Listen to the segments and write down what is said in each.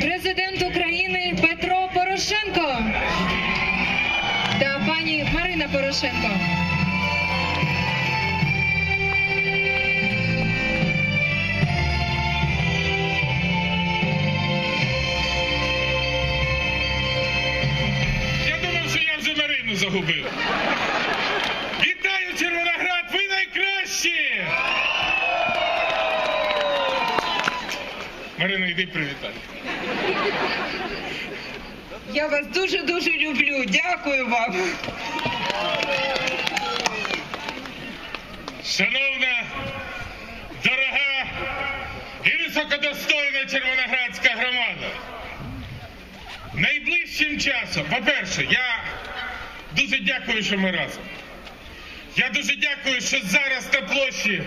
Президент України Петро Порошенко та пані Марина Порошенко. Я думав, що я вже Марину загубив. Вітаю, Червоноград, ви найкращі! Марина, йди привітай. Я вас дуже-дуже люблю. Дякую вам. Шановна, дорога і високодостойна червоноградська громада. Найближчим часом, по-перше, я дуже дякую, що ми разом. Я дуже дякую, що зараз на площі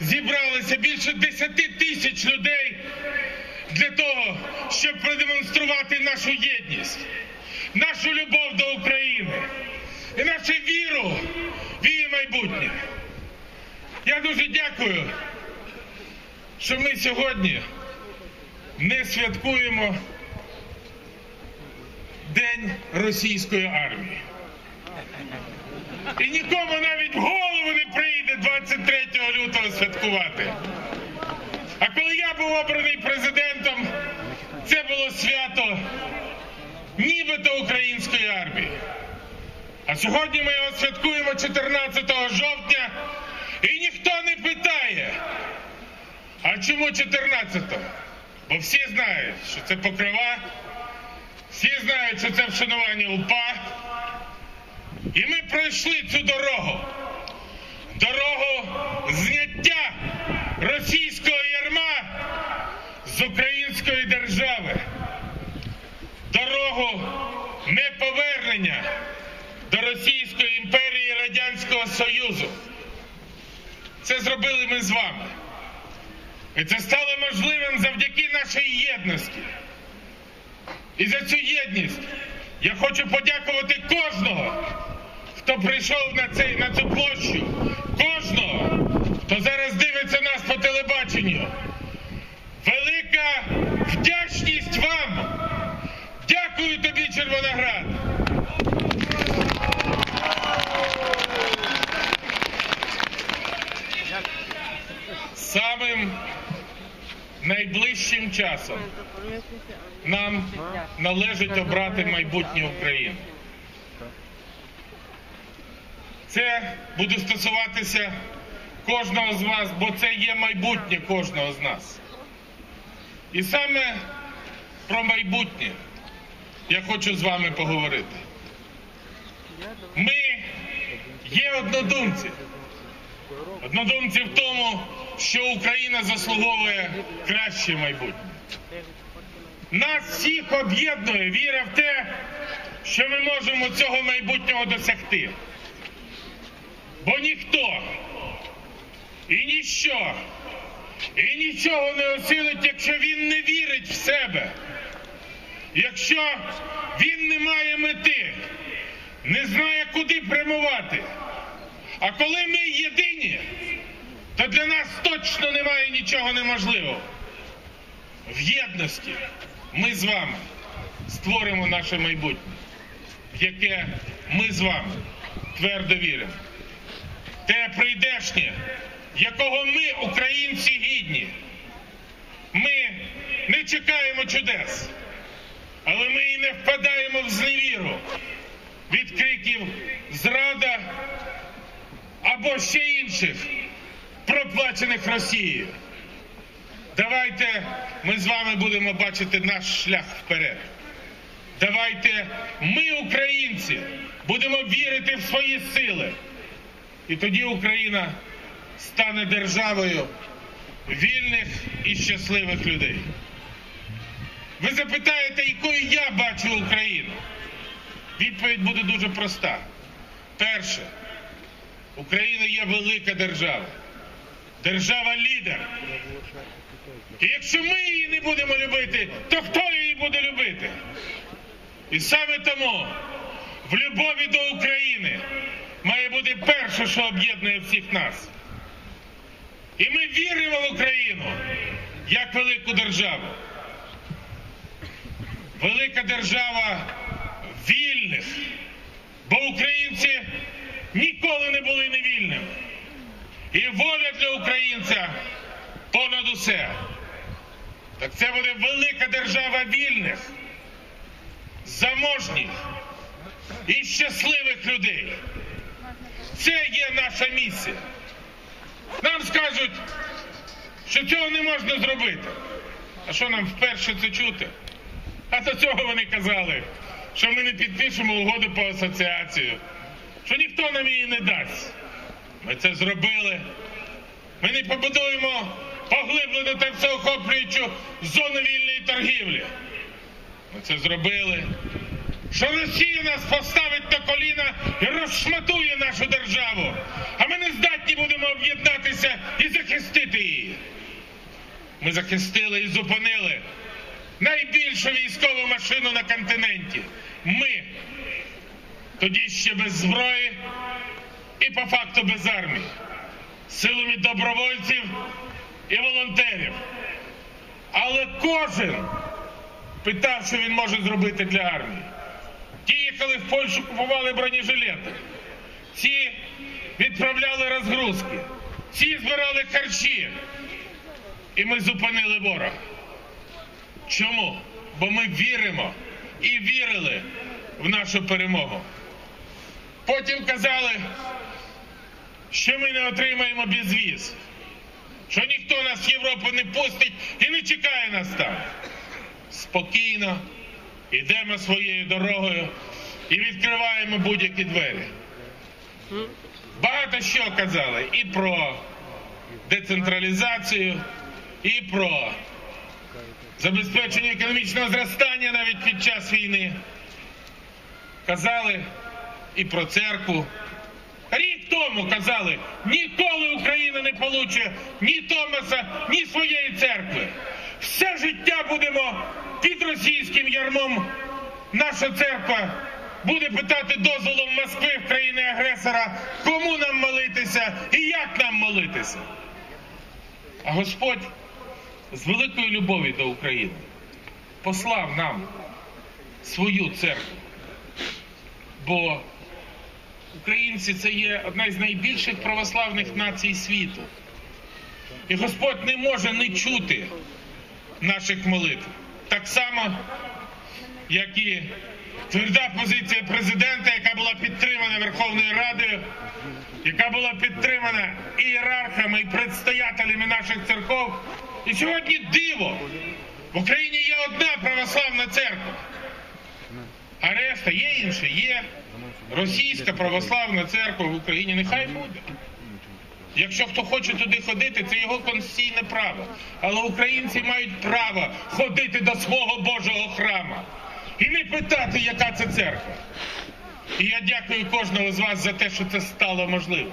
зібралися більше 10 тисяч людей для того, щоб продемонструвати нашу єдність, нашу любов до України і нашу віру в її майбутнє. Я дуже дякую, що ми сьогодні не святкуємо День російської армії. І нікому навіть в голову не прийде 23 лютого святкувати. А коли я був обраний президентом, це було свято нібито української армії. А сьогодні ми його святкуємо 14 жовтня, і ніхто не питає, а чому 14-го? Бо всі знають, що це покрива, всі знають, що це вшанування УПА. І ми пройшли цю дорогу. Дорогу зняття російського ярма з української держави. Дорогу неповернення до Російської імперії Радянського Союзу. Це зробили ми з вами. І це стало можливим завдяки нашій єдності. І за цю єдність я хочу подякувати кожного, хто прийшов на, цей, на цю площу, кожного, хто зараз дивиться нас по телебаченню. Велика вдячність вам! Дякую тобі, Червоноград! Самим найближчим часом нам належить обрати майбутнє України. Це буде стосуватися кожного з вас, бо це є майбутнє кожного з нас. І саме про майбутнє я хочу з вами поговорити. Ми є однодумці. Однодумці в тому, що Україна заслуговує краще майбутнє. Нас всіх об'єднує віра в те, що ми можемо цього майбутнього досягти. Бо ніхто і ніщо, і нічого не осилить, якщо він не вірить в себе, якщо він не має мети, не знає, куди прямувати. А коли ми єдині, то для нас точно немає нічого неможливого. В єдності ми з вами створимо наше майбутнє, в яке ми з вами твердо віримо. Те прийдешнє, якого ми, українці, гідні. Ми не чекаємо чудес, але ми і не впадаємо в зневіру від криків зрада або ще інших проплачених Росією. Давайте ми з вами будемо бачити наш шлях вперед. Давайте ми, українці, будемо вірити в свої сили. І тоді Україна стане державою вільних і щасливих людей. Ви запитаєте, якою я бачу Україну? Відповідь буде дуже проста. Перше, Україна є велика держава, держава-лідер. І якщо ми її не будемо любити, то хто її буде любити? І саме тому в любові до України має бути перше, що об'єднує всіх нас. І ми віримо в Україну як велику державу. велика держава вільних, бо українці ніколи не були невільними. І воля для українця понад усе. Так це буде велика держава вільних, заможніх і щасливих людей. Це є наша місія. Нам скажуть, що цього не можна зробити. А що нам вперше це чути? А до цього вони казали, що ми не підпишемо угоду по асоціацію, що ніхто нам її не дасть. Ми це зробили. Ми не побудуємо поглиблену та всеохоплюючу зону вільної торгівлі. Ми це зробили. Що Росія нас поставить на коліна і розшматує нашу державу, а ми не здатні будемо об'єднатися і захистити її. Ми захистили і зупинили найбільшу військову машину на континенті. Ми тоді ще без зброї і по факту без армії, силами добровольців і волонтерів. Але кожен питав, що він може зробити для армії. Ті їхали в Польщу, купували бронежилети. Ці відправляли розгрузки, ці збирали харчі. І ми зупинили ворога. Чому? Бо ми віримо і вірили в нашу перемогу. Потім казали, що ми не отримаємо безвіз, що ніхто нас в Європу не пустить і не чекає нас там. Спокійно йдемо своєю дорогою і відкриваємо будь-які двері. Багато що казали і про децентралізацію, і про забезпечення економічного зростання навіть під час війни. Казали і про церкву. Рік тому казали, ніколи Україна не получить ні Томаса, ні своєї церкви. Все життя будемо під російським ярмом. Наша церква буде питати дозволу Москви в країни агресора, кому нам молитися і як нам молитися. А Господь з великою любов'ю до України послав нам свою церкву. Бо українці це є одна з найбільших православних націй світу. І Господь не може не чути наших молитв. Так само, як і тверда позиція президента, яка була підтримана Верховною Радою, яка була підтримана ієрархами і предстоятелями наших церков. І сьогодні диво. В Україні є одна православна церква. А решта є інше, є російська православна церква в Україні. Нехай буде. Якщо хто хоче туди ходити, це його конституційне право. Але українці мають право ходити до свого Божого храма і не питати, яка це церква. І я дякую кожному з вас за те, що це стало можливим.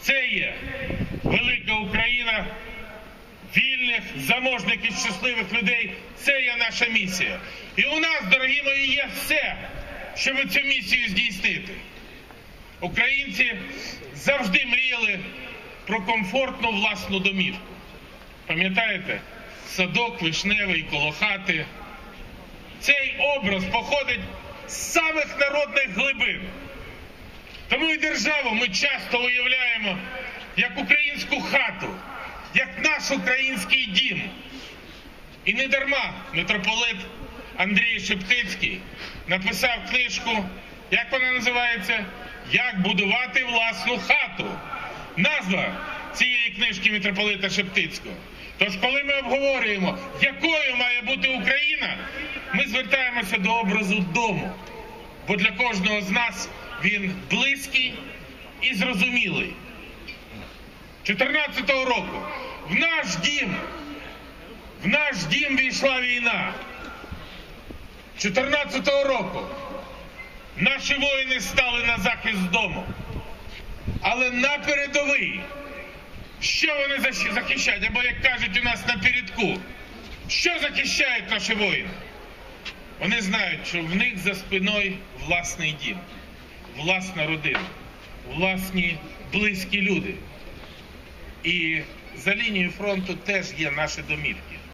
Це є велика Україна вільних, заможних і щасливих людей. Це є наша місія. І у нас, дорогі мої, є все, щоб цю місію здійснити. Українці завжди мріяли про комфортну власну домівку. Пам'ятаєте, садок вишневий коло хати. Цей образ походить з самих народних глибин. Тому і державу ми часто уявляємо як українську хату, як наш український дім. І не дарма митрополит Андрій Шептицький написав книжку, як вона називається? Як будувати власну хату. Назва цієї книжки митрополита Шептицького. Тож, коли ми обговорюємо, якою має бути Україна, ми звертаємося до образу дому. Бо для кожного з нас він близький і зрозумілий. 14-го року в наш дім, в наш дім війшла війна. 14-го року наші воїни стали на захист дому. Але на передовий, що вони захищають? Або, як кажуть у нас на передку, що захищають наші воїни? Вони знають, що в них за спиною власний дім, власна родина, власні близькі люди. І за лінією фронту теж є наші домівки.